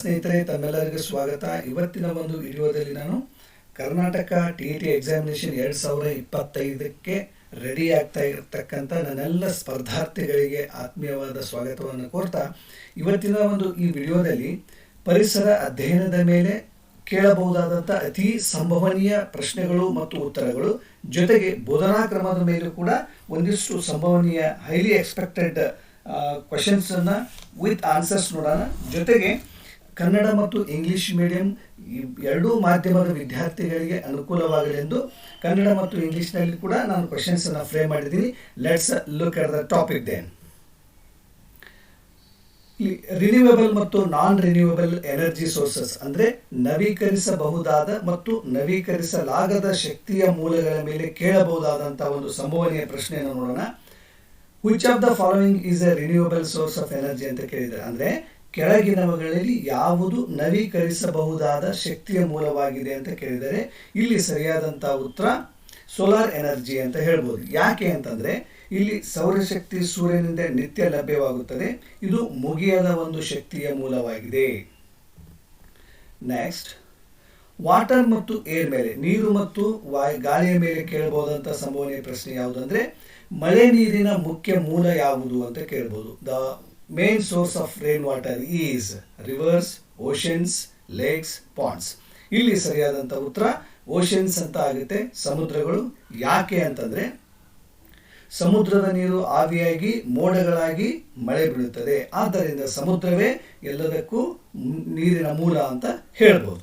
ಸ್ನೇಹಿತರೆ, ತಮ್ಮೆಲ್ಲರಿಗೂ ಸ್ವಾಗತ. ಇವತ್ತಿನ ಒಂದು ವಿಡಿಯೋದಲ್ಲಿ ನಾನು ಕರ್ನಾಟಕ ಟಿ ಟಿ ಎಕ್ಸಾಮಿನೇಷನ್ ಎರಡು ಸಾವಿರ ಇಪ್ಪತ್ತೈದಕ್ಕೆ ರೆಡಿ ಆಗ್ತಾ ಇರತಕ್ಕಂಥ ನನ್ನೆಲ್ಲ ಸ್ಪರ್ಧಾರ್ಥಿಗಳಿಗೆ ಆತ್ಮೀಯವಾದ ಸ್ವಾಗತವನ್ನು ಕೋರ್ತಾ, ಇವತ್ತಿನ ಒಂದು ಈ ವಿಡಿಯೋದಲ್ಲಿ ಪರಿಸರ ಅಧ್ಯಯನದ ಮೇಲೆ ಕೇಳಬಹುದಾದಂಥ ಅತಿ ಸಂಭವನೀಯ ಪ್ರಶ್ನೆಗಳು ಮತ್ತು ಉತ್ತರಗಳು, ಜೊತೆಗೆ ಬೋಧನಾ ಕ್ರಮದ ಮೇಲೂ ಕೂಡ ಒಂದಿಷ್ಟು ಸಂಭವನೀಯ ಹೈಲಿ ಎಕ್ಸ್ಪೆಕ್ಟೆಡ್ ಕ್ವಶನ್ಸನ್ನು ವಿತ್ ಆನ್ಸರ್ಸ್ ನೋಡೋಣ. ಜೊತೆಗೆ ಕನ್ನಡ ಮತ್ತು ಇಂಗ್ಲಿಷ್ ಮೀಡಿಯಂ ಎರಡೂ ಮಾಧ್ಯಮದ ವಿದ್ಯಾರ್ಥಿಗಳಿಗೆ ಅನುಕೂಲವಾಗಲಿ ಎಂದು ಕನ್ನಡ ಮತ್ತು ಇಂಗ್ಲಿಷ್ನಲ್ಲಿ ಕೂಡ ನಾನು ಕ್ವಶನ್ಸ್ ಅನ್ನು ಫ್ರೇಮ್ ಮಾಡಿದ್ದೀನಿ. Let's look at the topic then renewable ಮತ್ತು ನಾನ್ ರಿನ್ಯೂವೇಬಲ್ ಎನರ್ಜಿ ಸೋರ್ಸಸ್ ಅಂದರೆ ನವೀಕರಿಸಬಹುದಾದ ಮತ್ತು ನವೀಕರಿಸಲಾಗದ ಶಕ್ತಿಯ ಮೂಲಗಳ ಮೇಲೆ ಕೇಳಬಹುದಾದಂಥ ಒಂದು ಸಂಭವನೀಯ ಪ್ರಶ್ನೆಯನ್ನು ನೋಡೋಣ. Which of the following is a renewable source of energy ಅಂತ ಕೇಳಿದ್ದಾರೆ. ಅಂದ್ರೆ ಕೆಳಗಿನವುಗಳಲ್ಲಿ ಯಾವುದು ನವೀಕರಿಸಬಹುದಾದ ಶಕ್ತಿಯ ಮೂಲವಾಗಿದೆ ಅಂತ ಕೇಳಿದರೆ ಇಲ್ಲಿ ಸರಿಯಾದಂಥ ಉತ್ತರ ಸೋಲಾರ್ ಎನರ್ಜಿ ಅಂತ ಹೇಳ್ಬೋದು. ಯಾಕೆ ಅಂತಂದ್ರೆ ಇಲ್ಲಿ ಸೌರಶಕ್ತಿ ಸೂರ್ಯನಿಂದ ನಿತ್ಯ ಲಭ್ಯವಾಗುತ್ತದೆ. ಇದು ಮುಗಿಯದ ಒಂದು ಶಕ್ತಿಯ ಮೂಲವಾಗಿದೆ. ನೆಕ್ಸ್ಟ್ ವಾಟರ್ ಮತ್ತು ಏರ್ ಮೇಲೆ, ನೀರು ಮತ್ತು ವಾಯು ಗಾಳಿಯ ಮೇಲೆ ಕೇಳಬಹುದಂತ ಸಂಭವನೀಯ ಪ್ರಶ್ನೆ ಯಾವುದಂದ್ರೆ ಮಳೆ ನೀರಿನ ಮುಖ್ಯ ಮೂಲ ಯಾವುದು ಅಂತ ಕೇಳ್ಬೋದು. The main source of rain water is rivers oceans lakes ponds ಇಲ್ಲಿ ಸರಿಯಾದಂತ ಉತ್ತರ ಓಷನ್ಸ್ ಅಂತ ಆಗುತ್ತೆ. ಸಮುದ್ರಗಳು ಯಾಕೆ ಅಂತಂದ್ರೆ ಸಮುದ್ರದ ನೀರು ಆವಿಯಾಗಿ, ಮೋಡಗಳಾಗಿ ಮಳೆ ಬೀಳುತ್ತದೆ. ಆದ್ದರಿಂದ ಸಮುದ್ರವೇ ಎಲ್ಲದಕ್ಕೂ ನೀರಿನ ಮೂಲ ಅಂತ ಹೇಳ್ಬೋದು.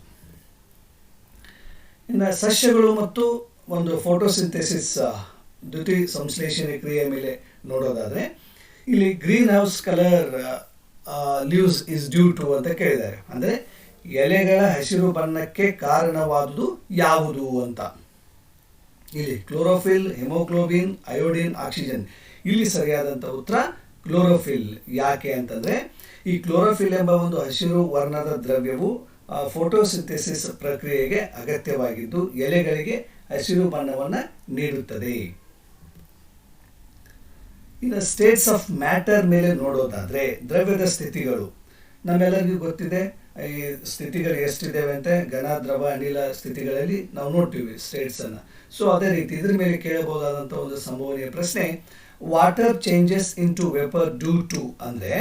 ಇನ್ನು ಸಸ್ಯಗಳು ಮತ್ತು ಒಂದು ಫೋಟೋಸಿಂಥೆಸಿಸ್ ದ್ಯುತಿ ಸಂಶ್ಲೇಷಣೆ ಕ್ರಿಯೆ ಮೇಲೆ ನೋಡೋದಾದ್ರೆ ಇಲ್ಲಿ green house colour leaves is due to ಅಂತ ಕೇಳಿದ್ದಾರೆ. ಅಂದರೆ ಎಲೆಗಳ ಹಸಿರು ಬಣ್ಣಕ್ಕೆ ಕಾರಣವಾದುದು ಯಾವುದು ಅಂತ. ಇಲ್ಲಿ ಕ್ಲೋರೋಫಿಲ್ ಹಿಮೋಗ್ಲೋಬಿನ್ ಅಯೋಡಿನ್ ಆಕ್ಸಿಜನ್ ಇಲ್ಲಿ ಸರಿಯಾದಂಥ ಉತ್ತರ ಕ್ಲೋರೋಫಿಲ್ ಯಾಕೆ ಅಂತಂದರೆ ಈ ಕ್ಲೋರೋಫಿಲ್ ಎಂಬ ಒಂದು ಹಸಿರು ವರ್ಣದ ದ್ರವ್ಯವು ಫೋಟೋಸಿಂಥೆಸಿಸ್ ಪ್ರಕ್ರಿಯೆಗೆ ಅಗತ್ಯವಾಗಿದ್ದು ಎಲೆಗಳಿಗೆ ಹಸಿರು ಬಣ್ಣವನ್ನು ನೀಡುತ್ತದೆ. ಇನ್ನು ಸ್ಟೇಟ್ಸ್ ಆಫ್ ಮ್ಯಾಟರ್ ಮೇಲೆ ನೋಡೋದಾದರೆ ದ್ರವ್ಯದ ಸ್ಥಿತಿಗಳು. ನಮ್ಮೆಲ್ಲರಿಗೂ ಗೊತ್ತಿದೆ, ಈ ಸ್ಥಿತಿಗಳು ಎಷ್ಟಿದ್ದಾವೆ ಅಂತ ಘನ, ದ್ರವ, ಅನಿಲ ಸ್ಥಿತಿಗಳಲ್ಲಿ ನಾವು ನೋಡ್ತೀವಿ ಸ್ಟೇಟ್ಸನ್ನು ಸೊ ಅದೇ ರೀತಿ ಇದ್ರ ಮೇಲೆ ಕೇಳಬಹುದಾದಂಥ ಒಂದು ಸಂಭವನೀಯ ಪ್ರಶ್ನೆ water changes into vapour due to ಅಂದರೆ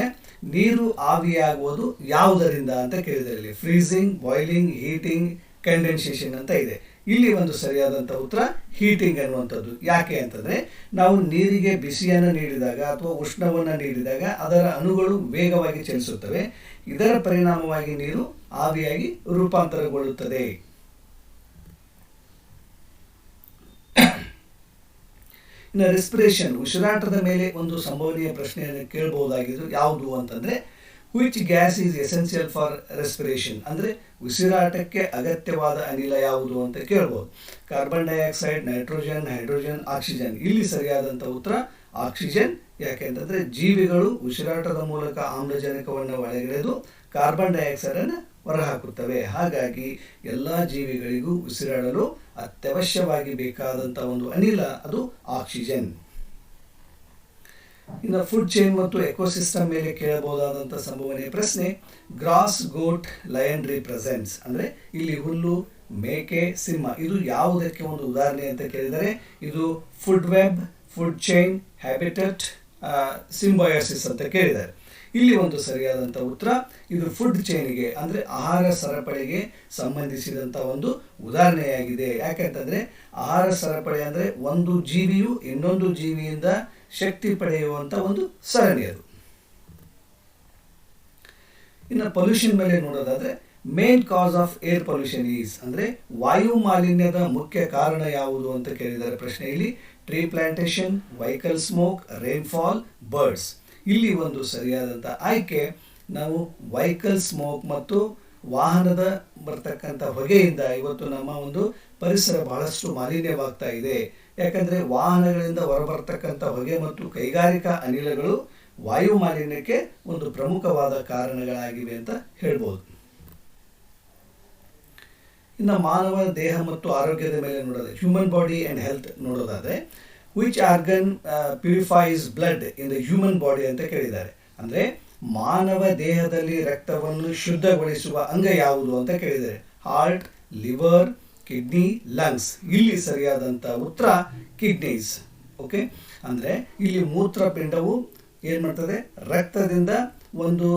ನೀರು ಆವಿಯಾಗುವುದು ಯಾವುದರಿಂದ ಅಂತ ಕೇಳಿದರೆ ಫ್ರೀಸಿಂಗ್ ಬಾಯ್ಲಿಂಗ್ ಹೀಟಿಂಗ್ ಕಂಡೆನ್ಸೇಷನ್ ಅಂತ ಇದೆ. ಇಲ್ಲಿ ಒಂದು ಸರಿಯಾದಂಥ ಉತ್ತರ ಹೀಟಿಂಗ್ ಅನ್ನುವಂಥದ್ದು ಯಾಕೆ ಅಂತಂದ್ರೆ, ನಾವು ನೀರಿಗೆ ಬಿಸಿಯನ್ನು ನೀಡಿದಾಗ ಅಥವಾ ಉಷ್ಣವನ್ನು ನೀಡಿದಾಗ ಅದರ ಅಣುಗಳು ವೇಗವಾಗಿ ಚಲಿಸುತ್ತವೆ. ಇದರ ಪರಿಣಾಮವಾಗಿ ನೀರು ಆವಿಯಾಗಿ ರೂಪಾಂತರಗೊಳ್ಳುತ್ತದೆ. ಇನ್ನು ರೆಸ್ಪಿರೇಷನ್ ಉಸಿರಾಟದ ಮೇಲೆ ಒಂದು ಸಂಭವನೀಯ ಪ್ರಶ್ನೆಯನ್ನು ಕೇಳಬಹುದಾಗಿದ್ದು ಯಾವುದು ಅಂತಂದ್ರೆ which gas is essential for respiration ಅಂದ್ರೆ ಉಸಿರಾಟಕ್ಕೆ ಅಗತ್ಯವಾದ ಅನಿಲ ಯಾವುದು ಅಂತ ಕೇಳ್ಬೋದು. Carbon dioxide nitrogen hydrogen oxygen ಇಲ್ಲಿ ಸರಿಯಾದಂಥ ಉತ್ತರ ಆಕ್ಸಿಜನ್ ಯಾಕೆಂತಂದರೆ ಜೀವಿಗಳು ಉಸಿರಾಟದ ಮೂಲಕ ಆಮ್ಲಜನಕವನ್ನು ಒಳಗೆಳೆದು ಕಾರ್ಬನ್ ಡೈಆಕ್ಸೈಡನ್ನು ಹೊರಹಾಕುತ್ತವೆ. ಹಾಗಾಗಿ ಎಲ್ಲ ಜೀವಿಗಳಿಗೂ ಉಸಿರಾಡಲು ಅತ್ಯವಶ್ಯವಾಗಿ ಬೇಕಾದಂಥ ಒಂದು ಅನಿಲ ಅದು ಆಕ್ಸಿಜನ್ ಇನ್ನು ಫುಡ್ ಚೈನ್ ಮತ್ತು ಎಕೋಸಿಸ್ಟಮ್ ಮೇಲೆ ಕೇಳಬಹುದಾದಂಥ ಸಂಭವನೀಯ ಪ್ರಶ್ನೆ ಗ್ರಾಸ್ ಗೋಟ್ ಲಯನ್ ರಿಪ್ರೆಸೆಂಟ್ಸ್ ಅಂದ್ರೆ ಇಲ್ಲಿ ಹುಲ್ಲು, ಮೇಕೆ, ಸಿಂಹ, ಇದು ಯಾವುದಕ್ಕೆ ಒಂದು ಉದಾಹರಣೆ ಅಂತ ಕೇಳಿದರೆ, ಇದು food web food chain habitat symbiosis ಅಂತ ಕೇಳಿದ್ದಾರೆ. ಇಲ್ಲಿ ಒಂದು ಸರಿಯಾದಂಥ ಉತ್ತರ, ಇದು ಫುಡ್ ಚೈನಿಗೆ ಅಂದ್ರೆ ಆಹಾರ ಸರಪಳಿಗೆ ಸಂಬಂಧಿಸಿದಂಥ ಒಂದು ಉದಾಹರಣೆಯಾಗಿದೆ. ಯಾಕೆಂತಂದ್ರೆ ಆಹಾರ ಸರಪಳಿ ಅಂದ್ರೆ ಒಂದು ಜೀವಿಯು ಇನ್ನೊಂದು ಜೀವಿಯಿಂದ ಶಕ್ತಿ ಪಡೆಯುವಂತ ಒಂದು ಸರಣಿ ಅದು. ಇನ್ನು ಪೊಲ್ಯೂಷನ್ ಮೇಲೆ ನೋಡೋದಾದ್ರೆ main cause of air pollution is ಅಂದ್ರೆ ವಾಯು ಮಾಲಿನ್ಯದ ಮುಖ್ಯ ಕಾರಣ ಯಾವುದು ಅಂತ ಕೇಳಿದ್ದಾರೆ ಪ್ರಶ್ನೆಯಲ್ಲಿ. Tree plantation vehicle smoke rainfall birds ಇಲ್ಲಿ ಒಂದು ಸರಿಯಾದಂಥ ಆಯ್ಕೆ. ನಾವು ವೆಹಿಕಲ್ ಸ್ಮೋಕ್ ಮತ್ತು ವಾಹನದ ಬರ್ತಕ್ಕಂಥ ಹೊಗೆಯಿಂದ ಇವತ್ತು ನಮ್ಮ ಒಂದು ಪರಿಸರ ಬಹಳಷ್ಟು ಮಾಲಿನ್ಯವಾಗ್ತಾ ಇದೆ. ಯಾಕಂದ್ರೆ ವಾಹನಗಳಿಂದ ಹೊರಬರ್ತಕ್ಕಂಥ ಹೊಗೆ ಮತ್ತು ಕೈಗಾರಿಕಾ ಅನಿಲಗಳು ವಾಯು ಮಾಲಿನ್ಯಕ್ಕೆ ಒಂದು ಪ್ರಮುಖವಾದ ಕಾರಣಗಳಾಗಿವೆ ಅಂತ ಹೇಳ್ಬೋದು. ಇನ್ನು ಮಾನವ ದೇಹ ಮತ್ತು ಆರೋಗ್ಯದ ಮೇಲೆ ನೋಡೋದು ಹ್ಯೂಮನ್ ಬಾಡಿ ಆ್ಯಂಡ್ ಹೆಲ್ತ್ ನೋಡೋದಾದರೆ which organ purifies blood in the human body ಅಂತ ಕೇಳಿದ್ದಾರೆ. ಅಂದರೆ ಮಾನವ ದೇಹದಲ್ಲಿ ರಕ್ತವನ್ನು ಶುದ್ಧಗೊಳಿಸುವ ಅಂಗ ಯಾವುದು ಅಂತ ಕೇಳಿದ್ದಾರೆ. ಹಾರ್ಟ್ ಲಿವರ್ ಕಿಡ್ನಿ ಲಂಗ್ಸ್ ಇಲ್ಲಿ ಸರಿಯಾದಂಥ ಉತ್ತರ ಕಿಡ್ನೀಸ್ ಓಕೆ ಅಂದರೆ ಇಲ್ಲಿ ಮೂತ್ರಪಿಂಡವು ಏನು ಮಾಡ್ತದೆ? ರಕ್ತದಿಂದ ಒಂದು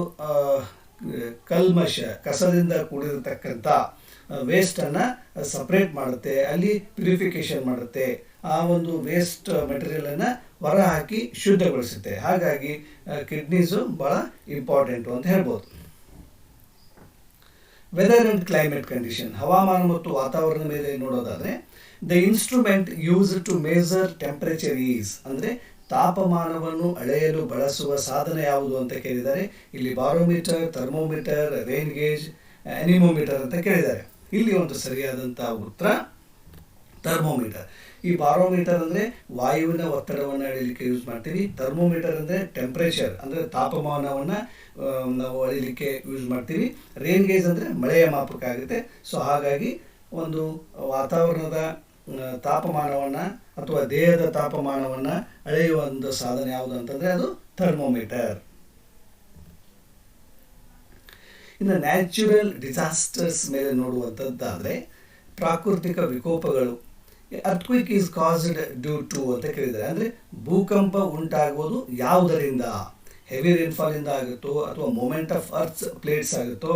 ಕಲ್ಮಶ, ಕಸದಿಂದ ಕೂಡಿರತಕ್ಕಂಥ ವೇಸ್ಟನ್ನು ಸಪ್ರೇಟ್ ಮಾಡುತ್ತೆ. ಅಲ್ಲಿ ಪ್ಯೂರಿಫಿಕೇಶನ್ ಮಾಡುತ್ತೆ. ಆ ಒಂದು ವೇಸ್ಟ್ ಮೆಟೀರಿಯಲನ್ನು ಹೊರಹಾಕಿ ಶುದ್ಧಗೊಳಿಸುತ್ತೆ. ಹಾಗಾಗಿ ಕಿಡ್ನೀಸು ಭಾಳ ಇಂಪಾರ್ಟೆಂಟು ಅಂತ ಹೇಳ್ಬೋದು. ವೆದರ್ ಅಂಡ್ ಕ್ಲೈಮೇಟ್ ಕಂಡೀಷನ್ ಹವಾಮಾನ ಮತ್ತು ವಾತಾವರಣದ ಮೇಲೆ ನೋಡೋದಾದರೆ the instrument use to measure temperature is ಅಂದರೆ ತಾಪಮಾನವನ್ನು ಅಳೆಯಲು ಬಳಸುವ ಸಾಧನ ಯಾವುದು ಅಂತ ಕೇಳಿದ್ದಾರೆ. ಇಲ್ಲಿ barometer thermometer rain gauge anemometer ಅಂತ ಕೇಳಿದ್ದಾರೆ. ಇಲ್ಲಿ ಒಂದು ಸರಿಯಾದಂಥ ಉತ್ತರ ಥರ್ಮೋಮೀಟರ್. ಈ ಬಾರೋಮೀಟರ್ ಅಂದರೆ ವಾಯುವಿನ ಒತ್ತಡವನ್ನು ಅಳಿಲಿಕ್ಕೆ ಯೂಸ್ ಮಾಡ್ತೀವಿ. ಥರ್ಮೋಮೀಟರ್ ಅಂದರೆ ಟೆಂಪ್ರೇಚರ್ ಅಂದರೆ ತಾಪಮಾನವನ್ನು ನಾವು ಅಳಿಲಿಕ್ಕೆ ಯೂಸ್ ಮಾಡ್ತೀವಿ. ರೇನ್ ಗೇಜ್ ಅಂದರೆ ಮಳೆಯ ಮಾಪಕ ಆಗುತ್ತೆ. ಸೊ ಹಾಗಾಗಿ ಒಂದು ವಾತಾವರಣದ ತಾಪಮಾನವನ್ನು ಅಥವಾ ದೇಹದ ತಾಪಮಾನವನ್ನು ಅಳೆಯುವ ಒಂದು ಸಾಧನ ಯಾವುದು ಅಂತಂದರೆ ಅದು ಥರ್ಮೋಮೀಟರ್. ಇನ್ನು ನ್ಯಾಚುರಲ್ ಡಿಸಾಸ್ಟರ್ಸ್ ಮೇಲೆ ನೋಡುವಂಥದ್ದಾದರೆ ಪ್ರಾಕೃತಿಕ ವಿಕೋಪಗಳು. Earthquake is caused due to ಅಂತ ಕೇಳಿದ್ದಾರೆ. ಅಂದರೆ ಭೂಕಂಪ ಉಂಟಾಗುವುದು ಯಾವುದರಿಂದ? ಹೆವಿ ರೇನ್ಫಾಲಿಂದ ಆಗುತ್ತೋ ಅಥವಾ ಮೂಮೆಂಟ್ ಆಫ್ ಅರ್ಥ್ಸ್ ಪ್ಲೇಟ್ಸ್ ಆಗುತ್ತೋ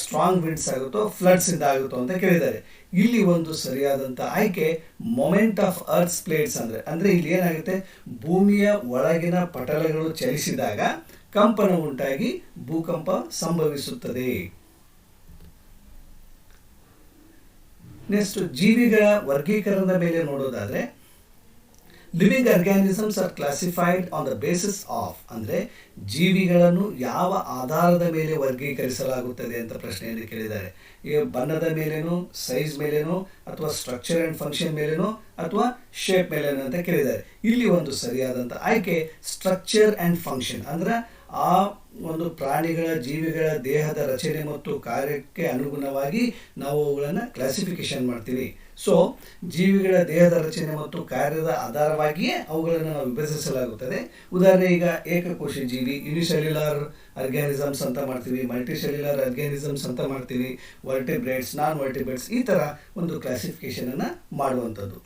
ಸ್ಟ್ರಾಂಗ್ ವಿಂಡ್ಸ್ ಆಗುತ್ತೋ ಫ್ಲಡ್ಸಿಂದ ಆಗುತ್ತೋ ಅಂತ ಕೇಳಿದ್ದಾರೆ. ಇಲ್ಲಿ ಒಂದು ಸರಿಯಾದಂಥ ಆಯ್ಕೆ ಮೊಮೆಂಟ್ ಆಫ್ ಅರ್ತ್ಸ್ ಪ್ಲೇಟ್ಸ್ ಅಂದರೆ. ಅಂದರೆ ಇಲ್ಲಿ ಏನಾಗುತ್ತೆ? ಭೂಮಿಯ ಒಳಗಿನ ಪಟಲಗಳು ಚಲಿಸಿದಾಗ ಕಂಪನ ಉಂಟಾಗಿ ಭೂಕಂಪ ಸಂಭವಿಸುತ್ತದೆ. ನೆಕ್ಸ್ಟ್ ಜೀವಿಗಳ ವರ್ಗೀಕರಣದ ಮೇಲೆ ನೋಡೋದಾದರೆ, living organisms are classified on the basis of, ಅಂದರೆ ಜೀವಿಗಳನ್ನು ಯಾವ ಆಧಾರದ ಮೇಲೆ ವರ್ಗೀಕರಿಸಲಾಗುತ್ತದೆ ಅಂತ ಪ್ರಶ್ನೆಯಲ್ಲಿ ಕೇಳಿದ್ದಾರೆ. ಈ ಬಣ್ಣದ ಮೇಲೇನೋ, ಸೈಜ್ ಮೇಲೇನೋ, ಅಥವಾ ಸ್ಟ್ರಕ್ಚರ್ ಆ್ಯಂಡ್ ಫಂಕ್ಷನ್ ಮೇಲೇನೋ, ಅಥವಾ ಶೇಪ್ ಮೇಲೇನೋ ಅಂತ ಕೇಳಿದ್ದಾರೆ. ಇಲ್ಲಿ ಒಂದು ಸರಿಯಾದಂಥ ಆಯ್ಕೆ ಸ್ಟ್ರಕ್ಚರ್ ಆ್ಯಂಡ್ ಫಂಕ್ಷನ್, ಅಂದ್ರೆ ಆ ಒಂದು ಪ್ರಾಣಿಗಳ, ಜೀವಿಗಳ ದೇಹದ ರಚನೆ ಮತ್ತು ಕಾರ್ಯಕ್ಕೆ ಅನುಗುಣವಾಗಿ ನಾವು ಅವುಗಳನ್ನು ಕ್ಲಾಸಿಫಿಕೇಶನ್ ಮಾಡ್ತೀವಿ. ಸೊ ಜೀವಿಗಳ ದೇಹದ ರಚನೆ ಮತ್ತು ಕಾರ್ಯದ ಆಧಾರವಾಗಿಯೇ ಅವುಗಳನ್ನು ನಾವು ವಿಭಜಿಸಲಾಗುತ್ತದೆ. ಉದಾಹರಣೆ, ಈಗ ಏಕಕೋಶ ಜೀವಿ ಯುನಿಸೆಲ್ಯುಲಾರ್ ಆರ್ಗ್ಯಾನಿಸಮ್ಸ್ ಅಂತ ಮಾಡ್ತೀವಿ ಮಲ್ಟಿಸೆಲ್ಯುಲಾರ್ ಆರ್ಗ್ಯಾನಿಸಮ್ಸ್ ಅಂತ ಮಾಡ್ತೀವಿ ವರ್ಟಿಬ್ರೇಟ್ಸ್ ನಾನ್ ವರ್ಟಿಬ್ರೇಟ್ಸ್ ಈ ಥರ ಒಂದು ಕ್ಲಾಸಿಫಿಕೇಶನನ್ನು ಮಾಡುವಂಥದ್ದು.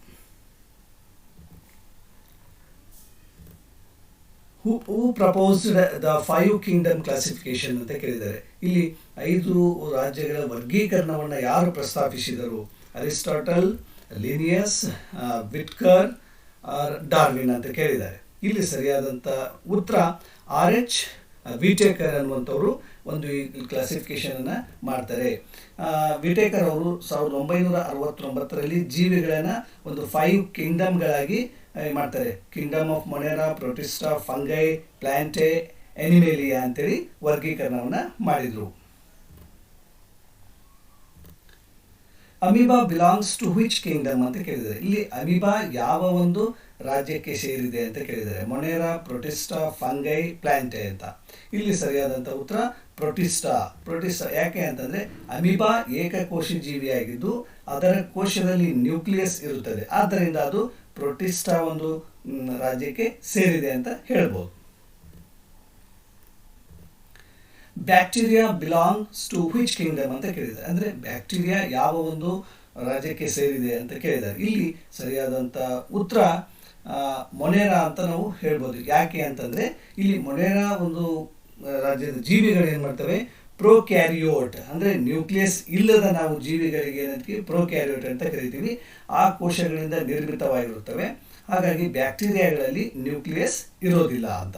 Who who proposed the five kingdom classification ಅಂತ ಕೇಳಿದ್ದಾರೆ. ಇಲ್ಲಿ ಐದು ರಾಜ್ಯಗಳ ವರ್ಗೀಕರಣವನ್ನು ಯಾರು ಪ್ರಸ್ತಾಪಿಸಿದರು? Aristotle, Linnaeus Whittaker, or, Darwin ಅಂತ ಕೇಳಿದ್ದಾರೆ. ಇಲ್ಲಿ ಸರಿಯಾದಂಥ ಉತ್ತರ ಆರ್ ಎಚ್ ವಿಟೇಕರ್ ಅನ್ನುವಂಥವರು ಒಂದು ಈ ಕ್ಲಾಸಿಫಿಕೇಷನನ್ನು ಮಾಡ್ತಾರೆ. ವಿಟೇಕರ್ ಅವರು ಸಾವಿರದ ಒಂಬೈನೂರ ಅರವತ್ತೊಂಬತ್ತರಲ್ಲಿ ಜೀವಿಗಳನ್ನು ಒಂದು ಫೈವ್ ಕಿಂಗ್ಡಮ್ಗಳಾಗಿ ಮಾಡ್ತಾರೆ. Kingdom of Monera Protista Fungi Plantae Animalia ಅಂತೇಳಿ ವರ್ಗೀಕರಣವನ್ನು ಮಾಡಿದರು. Amoeba belongs to which kingdom ಅಂತ ಕೇಳಿದ್ದಾರೆ. ಇಲ್ಲಿ ಅಮೀಬಾ ಯಾವ ಒಂದು ರಾಜ್ಯಕ್ಕೆ ಸೇರಿದೆ ಅಂತ ಕೇಳಿದ್ದಾರೆ. ಮೊನೇರಾ ಪ್ರೊಟಿಸ್ಟಾ ಫಂಗೈ ಪ್ಲಾಂಟೆ ಅಂತ. ಇಲ್ಲಿ ಸರಿಯಾದಂಥ ಉತ್ತರ ಪ್ರೊಟಿಸ್ಟಾ ಪ್ರೊಟಿಸ್ಟಾ ಯಾಕೆ ಅಂತಂದ್ರೆ ಅಮೀಬಾ ಏಕಕೋಶ ಜೀವಿಯಾಗಿದ್ದು ಅದರ ಕೋಶದಲ್ಲಿ ನ್ಯೂಕ್ಲಿಯಸ್ ಇರುತ್ತದೆ. ಆದ್ದರಿಂದ ಅದು ಪ್ರೊಟಿಸ್ಟಾ ಒಂದು ರಾಜ್ಯಕ್ಕೆ ಸೇರಿದೆ ಅಂತ ಹೇಳ್ಬೋದು. Bacteria belongs to which kingdom ಅಂತ ಕೇಳಿದ್ದಾರೆ. ಅಂದರೆ ಬ್ಯಾಕ್ಟೀರಿಯಾ ಯಾವ ಒಂದು ರಾಜ್ಯಕ್ಕೆ ಸೇರಿದೆ ಅಂತ ಕೇಳಿದ್ದಾರೆ. ಇಲ್ಲಿ ಸರಿಯಾದಂಥ ಉತ್ತರ ಮೊನೇರಾ ಅಂತ ನಾವು ಹೇಳ್ಬೋದು. ಯಾಕೆ ಅಂತಂದರೆ ಇಲ್ಲಿ ಮೊನೇರಾ ಒಂದು ರಾಜ್ಯದ ಜೀವಿಗಳು ಏನು ಮಾಡ್ತವೆ? ಪ್ರೋಕ್ಯಾರಿಯೋಟ್ ಅಂದರೆ ನ್ಯೂಕ್ಲಿಯಸ್ ಇಲ್ಲದ ನಾವು ಜೀವಿಗಳಿಗೆ ಏನಂತೀವಿ? ಪ್ರೋಕ್ಯಾರಿಯೋಟ್ ಅಂತ ಕರಿತೀವಿ. ಆ ಕೋಶಗಳಿಂದ ನಿರ್ಮಿತವಾಗಿರುತ್ತವೆ. ಹಾಗಾಗಿ ಬ್ಯಾಕ್ಟೀರಿಯಾಗಳಲ್ಲಿ ನ್ಯೂಕ್ಲಿಯಸ್ ಇರೋದಿಲ್ಲ ಅಂತ.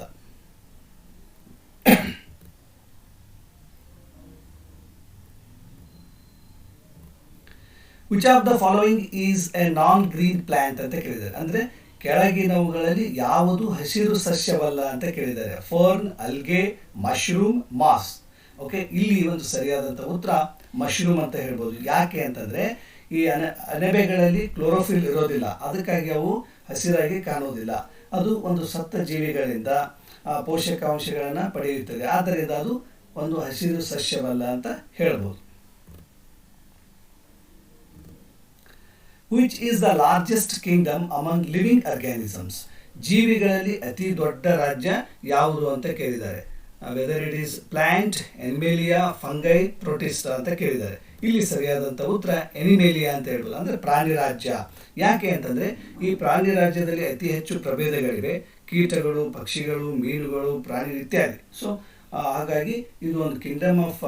Which of the following is a non green plant ಅಂತ ಕೇಳಿದ್ದಾರೆ. ಅಂದರೆ ಕೆಳಗಿನವುಗಳಲ್ಲಿ ಯಾವುದು ಹಸಿರು ಸಸ್ಯವಲ್ಲ ಅಂತ ಕೇಳಿದ್ದಾರೆ. Fern algae mushroom moss okay ಇಲ್ಲಿ ಒಂದು ಸರಿಯಾದಂಥ ಉತ್ತರ ಮಶ್ರೂಮ್ ಅಂತ ಹೇಳ್ಬೋದು. ಯಾಕೆ ಅಂತಂದರೆ, ಈ ಅಣೆ ಅಣಬೆಗಳಲ್ಲಿ ಕ್ಲೋರೋಫಿಲ್ ಇರೋದಿಲ್ಲ. ಅದಕ್ಕಾಗಿ ಅವು ಹಸಿರಾಗಿ ಕಾಣುವುದಿಲ್ಲ ಅದು ಒಂದು ಸತ್ತ ಜೀವಿಗಳಿಂದ ಪೋಷಕಾಂಶಗಳನ್ನು ಪಡೆಯುತ್ತದೆ. ಆದ್ದರಿಂದ ಅದು ಒಂದು ಹಸಿರು ಸಸ್ಯವಲ್ಲ ಅಂತ ಹೇಳ್ಬೋದು. Which is the largest kingdom among living organisms ಜೀವಿಗಳಲ್ಲಿ ಅತಿ ದೊಡ್ಡ ರಾಜ್ಯ ಯಾವುದು ಅಂತ ಕೇಳಿದ್ದಾರೆ. Whether it is plant Animalia Fungi Protista ಅಂತ ಕೇಳಿದ್ದಾರೆ. ಇಲ್ಲಿ ಸರಿಯಾದಂಥ ಉತ್ತರ ಎನಿಮೇಲಿಯಾ ಅಂತ ಹೇಳ್ಬೋದು? ಅಂದರೆ ಪ್ರಾಣಿ ರಾಜ್ಯ. ಯಾಕೆ ಅಂತಂದರೆ ಈ ಪ್ರಾಣಿ ರಾಜ್ಯದಲ್ಲಿ ಅತಿ ಹೆಚ್ಚು ಪ್ರಭೇದಗಳಿವೆ. ಕೀಟಗಳು, ಪಕ್ಷಿಗಳು, ಮೀನುಗಳು, ಪ್ರಾಣಿ ಇತ್ಯಾದಿ. ಸೊ ಹಾಗಾಗಿ ಇದು ಒಂದು ಕಿಂಗ್ಡಮ್ ಆಫ್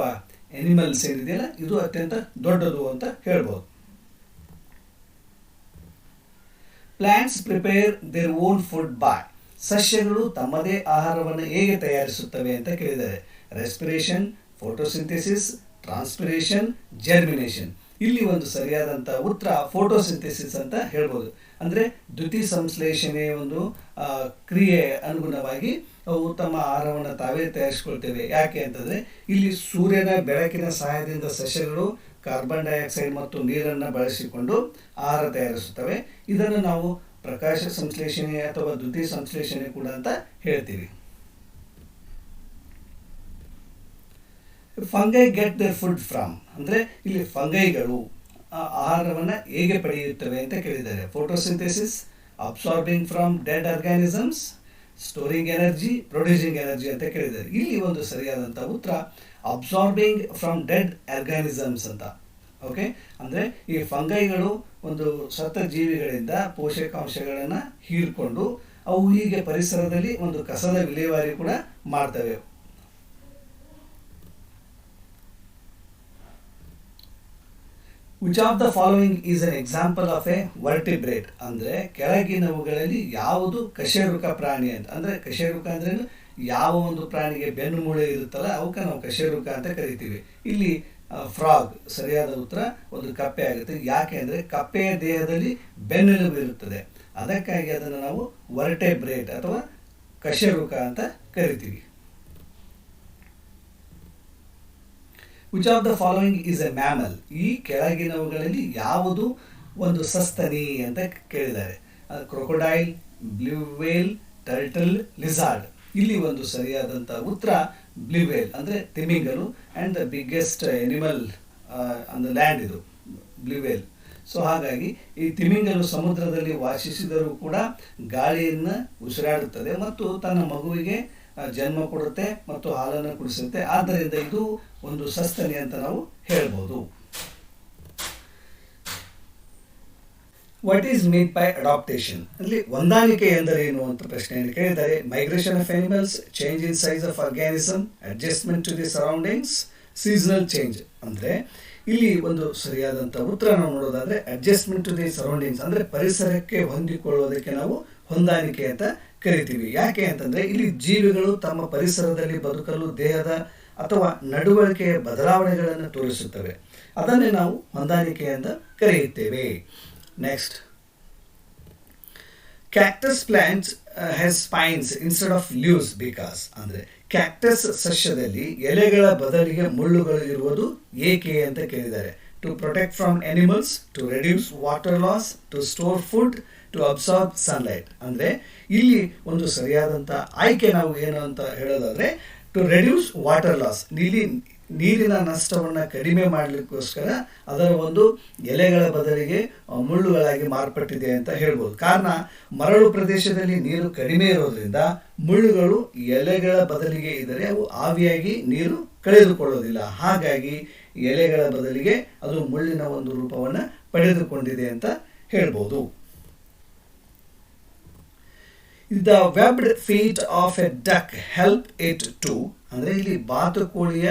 ಎನಿಮಲ್ಸ್ ಏನಿದೆಯಲ್ಲ, ಇದು ಅತ್ಯಂತ ದೊಡ್ಡದು ಅಂತ ಹೇಳ್ಬೋದು. Plants prepare their own food by ಸಸ್ಯಗಳು ತಮ್ಮದೇ ಆಹಾರವನ್ನು ಹೇಗೆ ತಯಾರಿಸುತ್ತವೆ ಅಂತ ಕೇಳಿದ್ದಾರೆ. ರೆಸ್ಪಿರೇಷನ್ ಫೋಟೋಸಿಂಥೆಸಿಸ್ ಟ್ರಾನ್ಸ್ಪಿರೇಷನ್ ಜರ್ಮಿನೇಷನ್ ಇಲ್ಲಿ ಒಂದು ಸರಿಯಾದಂಥ ಉತ್ತರ ಫೋಟೋಸಿಂಥೆಸಿಸ್ ಅಂತ ಹೇಳ್ಬೋದು. ಅಂದರೆ ದ್ಯುತಿ ಸಂಶ್ಲೇಷಣೆ ಒಂದು ಕ್ರಿಯೆ ಅನುಗುಣವಾಗಿ ಉತ್ತಮ ಆಹಾರವನ್ನು ತಾವೇ ತಯಾರಿಸ್ಕೊಳ್ತೇವೆ. ಯಾಕೆ ಅಂತಂದರೆ ಇಲ್ಲಿ ಸೂರ್ಯನ ಬೆಳಕಿನ ಸಹಾಯದಿಂದ ಸಸ್ಯಗಳು ಕಾರ್ಬನ್ ಡೈಆಕ್ಸೈಡ್ ಮತ್ತು ನೀರನ್ನು ಬಳಸಿಕೊಂಡು ಆಹಾರ ತಯಾರಿಸುತ್ತವೆ. ಇದನ್ನು ನಾವು ಪ್ರಕಾಶ ಸಂಶ್ಲೇಷಣೆ ಅಥವಾ ದ್ವಿತೀಯ ಸಂಶ್ಲೇಷಣೆ ಕೂಡ ಅಂತ ಹೇಳ್ತೀವಿ. Fungi get the food from ಅಂದರೆ ಇಲ್ಲಿ ಫಂಗೈಗಳು ಆಹಾರವನ್ನು ಹೇಗೆ ಪಡೆಯುತ್ತವೆ ಅಂತ ಕೇಳಿದ್ದಾರೆ. Photosynthesis absorbing from dead organisms storing energy producing energy ಅಂತ ಕೇಳಿದ್ದಾರೆ. ಇಲ್ಲಿ ಒಂದು ಸರಿಯಾದಂಥ ಉತ್ತರ ಅಬ್ಸಾರ್ಬಿಂಗ್ ಫ್ರಮ್ ಡೆಡ್ ಆರ್ಗ್ಯಾನಿಸಮ್ಸ್ ಅಂತ. ಓಕೆ ಅಂದರೆ ಈ ಫಂಗೈಗಳು ಒಂದು ಸತ್ತ ಜೀವಿಗಳಿಂದ ಪೋಷಕಾಂಶಗಳನ್ನು ಹೀರ್ಕೊಂಡು ಅವು ಹೀಗೆ ಪರಿಸರದಲ್ಲಿ ಒಂದು ಕಸದ ವಿಲೇವಾರಿ ಕೂಡ ಮಾಡ್ತವೆ. Which of the following is an example of a vertebrate ಅಂದರೆ ಕೆಳಗಿನವುಗಳಲ್ಲಿ ಯಾವುದು ಕಶೇರುಕ ಪ್ರಾಣಿ ಅಂತ. ಅಂದರೆ ಕಶೇರುಕ ಅಂದ್ರೆ ಯಾವ ಒಂದು ಪ್ರಾಣಿಗೆ ಬೆನ್ನು ಮೂಳೆ ಇರುತ್ತಲ್ಲ, ಅವಕ್ಕೆ ನಾವು ಕಶೇರುಕ ಅಂತ ಕರಿತೀವಿ. ಇಲ್ಲಿ ಫ್ರಾಗ್ ಸರಿಯಾದ ಉತ್ತರ ಒಂದು ಕಪ್ಪೆ ಆಗುತ್ತೆ. ಯಾಕೆ ಅಂದರೆ ಕಪ್ಪೆಯ ದೇಹದಲ್ಲಿ ಬೆನ್ನೆಲುಬು ಇರುತ್ತದೆ. ಅದಕ್ಕಾಗಿ ಅದನ್ನು ನಾವು ವರ್ಟೆಬ್ರೇಟ್ ಅಥವಾ ಕಶೇರುಕ ಅಂತ ಕರಿತೀವಿ. Which of the following is a mammal ಈ ಕೆಳಗಿನವುಗಳಲ್ಲಿ ಯಾವುದು ಒಂದು ಸಸ್ತನಿ ಅಂತ ಕೇಳಿದ್ದಾರೆ. Crocodile blue whale turtle lizard ಇಲ್ಲಿ ಒಂದು ಸರಿಯಾದಂಥ ಉತ್ತರ ಬ್ಲೂ ವೇಲ್ ಅಂದರೆ ತಿಮಿಂಗಲು and the biggest animal the land ಇದು ಬ್ಲೂ ವೇಲ್ ಸೊ ಹಾಗಾಗಿ ಈ ತಿಮಿಂಗಲು ಸಮುದ್ರದಲ್ಲಿ ವಾಸಿಸಿದರೂ ಕೂಡ ಗಾಳಿಯನ್ನು ಉಸಿರಾಡುತ್ತದೆ ಮತ್ತು ತನ್ನ ಮಗುವಿಗೆ ಜನ್ಮ ಕೊಡುತ್ತೆ ಮತ್ತು ಹಾಲನ್ನು ಕುಡಿಸುತ್ತೆ. ಆದ್ದರಿಂದ ಇದು ಒಂದು ಸಸ್ತನಿ ಅಂತ ನಾವು ಹೇಳ್ಬೋದು. What is mean by adaptation ಅಲ್ಲಿ ಹೊಂದಾಣಿಕೆ ಎಂದರೇನು ಅಂತ ಪ್ರಶ್ನೆಯನ್ನು ಕೇಳಿದರೆ migration of animals change in size of organism adjustment to the surroundings seasonal change ಅಂದರೆ, ಇಲ್ಲಿ ಒಂದು ಸರಿಯಾದಂಥ ಉತ್ತರ ನಾವು ನೋಡೋದಾದರೆ ಅಡ್ಜಸ್ಟ್ಮೆಂಟ್ ಟು ದಿ ಸರೌಂಡಿಂಗ್ಸ್ ಅಂದರೆ, ಪರಿಸರಕ್ಕೆ ಹೊಂದಿಕೊಳ್ಳೋದಕ್ಕೆ ನಾವು ಹೊಂದಾಣಿಕೆ ಅಂತ ಕರಿತೀವಿ. ಯಾಕೆ ಅಂತಂದರೆ, ಇಲ್ಲಿ ಜೀವಿಗಳು ತಮ್ಮ ಪರಿಸರದಲ್ಲಿ ಬದುಕಲು ದೇಹದ ಅಥವಾ ನಡವಳಿಕೆಯ ಬದಲಾವಣೆಗಳನ್ನು ತೋರಿಸುತ್ತವೆ. ಅದನ್ನೇ ನಾವು ಹೊಂದಾಣಿಕೆ ಅಂತ ಕರೆಯುತ್ತೇವೆ. Next cactus uh, has spines instead of leaves because ಅಂದರೆ ಕ್ಯಾಕ್ಟಸ್ ಸಸ್ಯದಲ್ಲಿ ಎಲೆಗಳ ಬದಲಿಗೆ ಮುಳ್ಳುಗಳು ಇರುವುದು ಏಕೆ ಅಂತ ಕೇಳಿದ್ದಾರೆ. To protect from animals to reduce water loss to store food to absorb sunlight ಅಂದರೆ ಇಲ್ಲಿ ಒಂದು ಸರಿಯಾದಂಥ ಆಯ್ಕೆ ನಾವು ಏನು ಅಂತ ಹೇಳೋದಾದರೆ ಟು ರೆಡ್ಯೂಸ್ ವಾಟರ್ ಲಾಸ್ ಇಲ್ಲಿ ನೀರಿನ ನಷ್ಟವನ್ನು ಕಡಿಮೆ ಮಾಡಲಿಕ್ಕೋಸ್ಕರ ಅದರ ಒಂದು ಎಲೆಗಳ ಬದಲಿಗೆ ಮುಳ್ಳುಗಳಾಗಿ ಮಾರ್ಪಟ್ಟಿದೆ ಅಂತ ಹೇಳ್ಬೋದು. ಕಾರಣ, ಮರಳು ಪ್ರದೇಶದಲ್ಲಿ ನೀರು ಕಡಿಮೆ ಇರೋದ್ರಿಂದ ಮುಳ್ಳುಗಳು ಎಲೆಗಳ ಬದಲಿಗೆ ಇದ್ದರೆ ಅವು ಆವಿಯಾಗಿ ನೀರು ಕಳೆದುಕೊಳ್ಳೋದಿಲ್ಲ. ಹಾಗಾಗಿ ಎಲೆಗಳ ಬದಲಿಗೆ ಅದು ಮುಳ್ಳಿನ ಒಂದು ರೂಪವನ್ನು ಪಡೆದುಕೊಂಡಿದೆ ಅಂತ ಹೇಳ್ಬೋದು. The webbed feet of a duck help it to ಅಂದರೆ ಇಲ್ಲಿ ಬಾತುಕೋಳಿಯ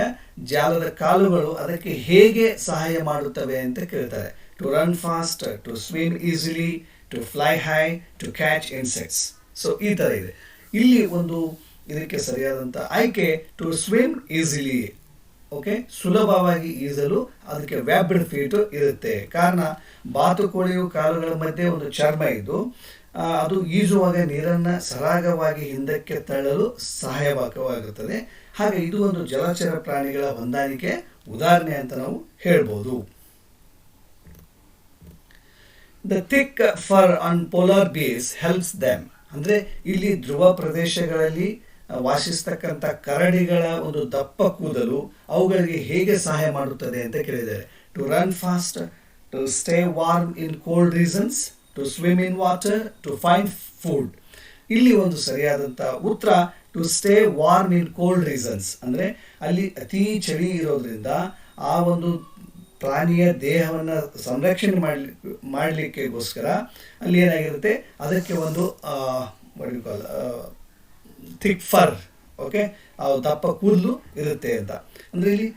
ಜಾಲದ ಕಾಲುಗಳು ಅದಕ್ಕೆ ಹೇಗೆ ಸಹಾಯ ಮಾಡುತ್ತವೆ ಅಂತ ಕೇಳ್ತಾರೆ. To run fast to swim easily to fly high to catch insects so ಈ ಥರ ಇದೆ. ಇಲ್ಲಿ ಒಂದು ಇದಕ್ಕೆ ಸರಿಯಾದಂಥ ಆಯ್ಕೆ ಟು ಸ್ವಿಮ್ ಈಸಿಲಿ ಓಕೆ ಸುಲಭವಾಗಿ ಈಜಲು ಅದಕ್ಕೆ ವ್ಯಾಬ್ಡ್ ಫೀಟು ಇರುತ್ತೆ. ಕಾರಣ ಬಾತುಕೋಳಿಯು ಕಾಲುಗಳ ಮಧ್ಯೆ ಒಂದು ಚರ್ಮ ಇದ್ದು ಅದು ಈಜುವಾಗ ನೀರನ್ನು ಸರಾಗವಾಗಿ ಹಿಂದಕ್ಕೆ ತಳ್ಳಲು ಸಹಾಯವಾಗುತ್ತದೆ ಹಾಗೆ ಇದು ಒಂದು ಜಲಚರ ಪ್ರಾಣಿಗಳ ಹೊಂದಾಣಿಕೆ ಉದಾಹರಣೆ ಅಂತ ನಾವು ಹೇಳ್ಬೋದು. The thick fur on polar bears helps them ಅಂದರೆ ಇಲ್ಲಿ ಧ್ರುವ ಪ್ರದೇಶಗಳಲ್ಲಿ ವಾಸಿಸ್ತಕ್ಕಂಥ ಕರಡಿಗಳ ಒಂದು ದಪ್ಪ ಕೂದಲು ಅವುಗಳಿಗೆ ಹೇಗೆ ಸಹಾಯ ಮಾಡುತ್ತದೆ ಅಂತ ಕೇಳಿದ್ದಾರೆ. To run fast to stay warm in cold regions to swim in water to find food ಇಲ್ಲಿ ಒಂದು ಸರಿಯಾದಂಥ ಉತ್ತರ to stay warm in cold regions ಅಂದರೆ ಅಲ್ಲಿ ಅತಿ ಚಳಿ ಇರೋದ್ರಿಂದ ಆ ಒಂದು ಪ್ರಾಣಿಯ ದೇಹವನ್ನು ಸಂರಕ್ಷಣೆ ಮಾಡಲಿ, ಮಾಡಲಿಕ್ಕೆಗೋಸ್ಕರ ಅಲ್ಲಿ ಏನಾಗಿರುತ್ತೆ? ಅದಕ್ಕೆ ಒಂದು ಥಿಕ್ ಫರ್ ಓಕೆ ದಪ್ಪ ಕೂದಲು ಇರುತ್ತೆ ಅಂತ. ಅಂದರೆ ಇಲ್ಲಿ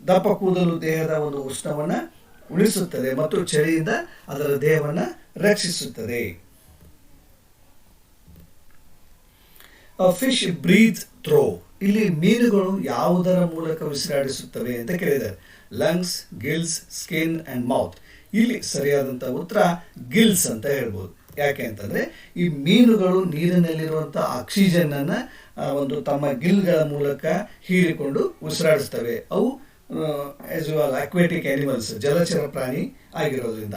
ದಪ್ಪ ಕೂದಲು ದೇಹದ ಒಂದು ಉಷ್ಣವನ್ನು ಉಳಿಸುತ್ತದೆ ಮತ್ತು ಚಳಿಯಿಂದ ಅದರ ದೇಹವನ್ನು ರಕ್ಷಿಸುತ್ತದೆ. ಫಿಶ್ ಬ್ರೀತ್ ಥ್ರೋ ಇಲ್ಲಿ ಮೀನುಗಳು ಯಾವುದರ ಮೂಲಕ ಉಸಿರಾಡಿಸುತ್ತವೆ ಅಂತ ಕೇಳಿದ್ದಾರೆ. Lungs gills skin and mouth ಇಲ್ಲಿ ಸರಿಯಾದಂಥ ಉತ್ತರ ಗಿಲ್ಸ್ ಅಂತ ಹೇಳ್ಬೋದು. ಯಾಕೆ ಅಂತಂದ್ರೆ ಈ ಮೀನುಗಳು ನೀರಿನಲ್ಲಿರುವಂಥ ಆಕ್ಸಿಜನ್ ಅನ್ನ ಒಂದು ತಮ್ಮ ಗಿಲ್ಗಳ ಮೂಲಕ ಹೀರಿಕೊಂಡು ಉಸಿರಾಡಿಸ್ತವೆ ಅವು ಆಸ್ ವೆಲ್ ಅಕ್ವೆಟಿಕ್ ಆನಿಮಲ್ಸ್ ಜಲಚರ ಪ್ರಾಣಿ ಆಗಿರೋದ್ರಿಂದ.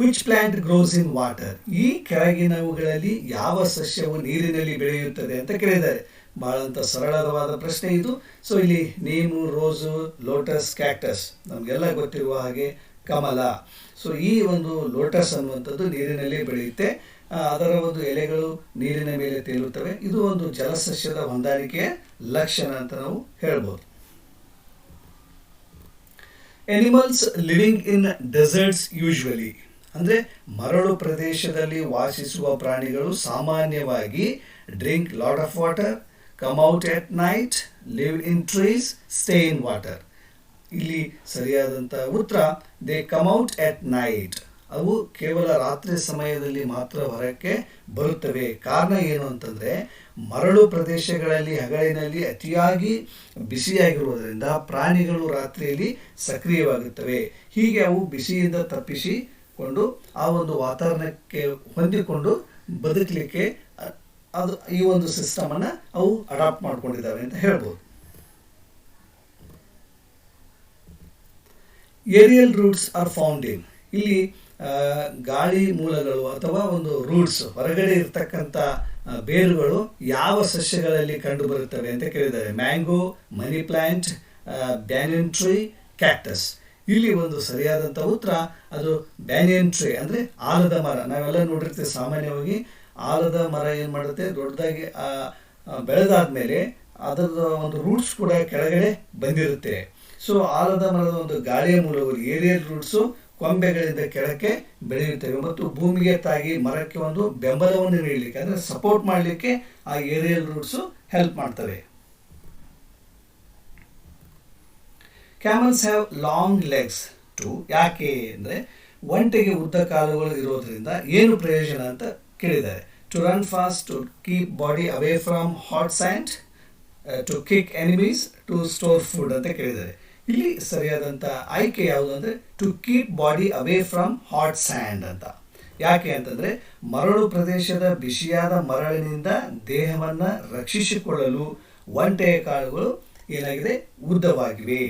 Which plant grows in water ಈ ಕೆಳಗಿನವುಗಳಲ್ಲಿ ಯಾವ ಸಸ್ಯವು ನೀರಿನಲ್ಲಿ ಬೆಳೆಯುತ್ತದೆ ಅಂತ ಕೇಳಿದ್ದಾರೆ. ಬಹಳಂತ ಸರಳವಾದ ಪ್ರಶ್ನೆ ಇದು. ಸೊ ಇಲ್ಲಿ ನೀಮು, ರೋಸು ಲೋಟಸ್ ಕ್ಯಾಕ್ಟಸ್ ನಮಗೆಲ್ಲ ಗೊತ್ತಿರುವ ಹಾಗೆ ಕಮಲ. ಸೊ ಈ ಒಂದು ಲೋಟಸ್ ಅನ್ನುವಂಥದ್ದು ನೀರಿನಲ್ಲಿ ಬೆಳೆಯುತ್ತೆ. ಅದರ ಒಂದು ಎಲೆಗಳು ನೀರಿನ ಮೇಲೆ ತೇಲುತ್ತವೆ. ಇದು ಒಂದು ಜಲಸಸ್ಯದ ಹೊಂದಾಣಿಕೆಯ ಲಕ್ಷಣ ಅಂತ ನಾವು ಹೇಳ್ಬೋದು. Animals living in deserts usually ಅಂದರೆ ಮರಳು ಪ್ರದೇಶದಲ್ಲಿ ವಾಸಿಸುವ ಪ್ರಾಣಿಗಳು ಸಾಮಾನ್ಯವಾಗಿ drink lot of water come out at night live in trees stay in water ಇಲ್ಲಿ ಸರಿಯಾದಂಥ ಉತ್ತರ they come out at night ಅವು ಕೇವಲ ರಾತ್ರಿ ಸಮಯದಲ್ಲಿ ಮಾತ್ರ ಹೊರಕ್ಕೆ ಬರುತ್ತವೆ. ಕಾರಣ ಏನು ಅಂತಂದರೆ, ಮರಳು ಪ್ರದೇಶಗಳಲ್ಲಿ, ಹಗಲಿನಲ್ಲಿ ಅತಿಯಾಗಿ ಬಿಸಿಯಾಗಿರುವುದರಿಂದ ಪ್ರಾಣಿಗಳು ರಾತ್ರಿಯಲ್ಲಿ ಸಕ್ರಿಯವಾಗುತ್ತವೆ. ಹೀಗೆ ಅವು ಬಿಸಿಯಿಂದ ತಪ್ಪಿಸಿಕೊಂಡು ಆ ಒಂದು ವಾತಾವರಣಕ್ಕೆ ಹೊಂದಿಕೊಂಡು ಬದುಕಲಿಕ್ಕೆ ಅದು ಈ ಒಂದು ಸಿಸ್ಟಮನ್ನು ಅವು ಅಡಾಪ್ಟ್ ಮಾಡಿಕೊಂಡಿದ್ದಾವೆ ಅಂತ ಹೇಳ್ಬೋದು. ಏರಿಯಲ್ ರೂಟ್ಸ್ ಆರ್ ಫೌಂಡಿಂಗ್ ಇಲ್ಲಿ ಗಾಳಿ ಮೂಲಗಳು ಅಥವಾ ಒಂದು ರೂಟ್ಸ್ ಹೊರಗಡೆ ಇರ್ತಕ್ಕಂಥ ಬೇರುಗಳು ಯಾವ ಸಸ್ಯಗಳಲ್ಲಿ ಕಂಡು ಬರುತ್ತವೆ ಅಂತ ಕೇಳಿದ್ದಾರೆ. Mango money plant banyan tree cactus. ಇಲ್ಲಿ ಒಂದು ಸರಿಯಾದಂಥ ಉತ್ತರ ಅದು ಬ್ಯಾನಿಯನ್ ಟ್ರೀ ಅಂದರೆ ಆಲದ ಮರ. ನಾವೆಲ್ಲ ನೋಡಿರ್ತೀವಿ ಸಾಮಾನ್ಯವಾಗಿ ಆಲದ ಮರ ಏನು ಮಾಡುತ್ತೆ? ದೊಡ್ಡದಾಗಿ ಆ, ಮೇಲೆ ಅದರ ಒಂದು ರೂಟ್ಸ್ ಕೂಡ ಕೆಳಗಡೆ ಬಂದಿರುತ್ತೆ. ಸೊ ಆಲದ ಮರದ ಒಂದು ಗಾಳಿಯ ಮೂಲಗಳು ಏರಿಯಲ್ ರೂಟ್ಸು ಕೊಂಬೆಗಳಿಂದ ಕೆಳಕ್ಕೆ ಬೆಳೆಯುತ್ತವೆ. ಮತ್ತು ಭೂಮಿಗೆ ತಾಗಿ ಮರಕ್ಕೆ ಒಂದು ಬೆಂಬಲವನ್ನು ನೀಡಲಿಕ್ಕೆ, ಅಂದರೆ ಸಪೋರ್ಟ್ ಮಾಡಲಿಕ್ಕೆ ಆ ಏರಿಯಲ್ ರೂಟ್ಸು ಹೆಲ್ಪ್ ಮಾಡ್ತವೆ. Camels have long legs to ಯಾಕೆ ಅಂದರೆ ಒಂಟೆಗೆ ಉದ್ದ ಕಾಲುಗಳು ಇರೋದ್ರಿಂದ ಏನು ಪ್ರಯೋಜನ ಅಂತ ಕೇಳಿದ್ದಾರೆ. To run fast to keep body away from hot sand to kick enemies to store food ಅಂತ ಕೇಳಿದ್ದಾರೆ. ಇಲ್ಲಿ ಸರಿಯಾದಂಥ ಆಯ್ಕೆ ಯಾವುದು ಅಂದರೆ to keep body away from hot sand ಅಂತ. ಯಾಕೆ ಅಂತಂದರೆ ಮರಳು ಪ್ರದೇಶದ ಬಿಸಿಯಾದ ಮರಳಿನಿಂದ ದೇಹವನ್ನು ರಕ್ಷಿಸಿಕೊಳ್ಳಲು ಒಂಟೆಯ ಕಾಳುಗಳು ಏನಾಗಿದೆ? ಉದ್ದವಾಗಿವೆ.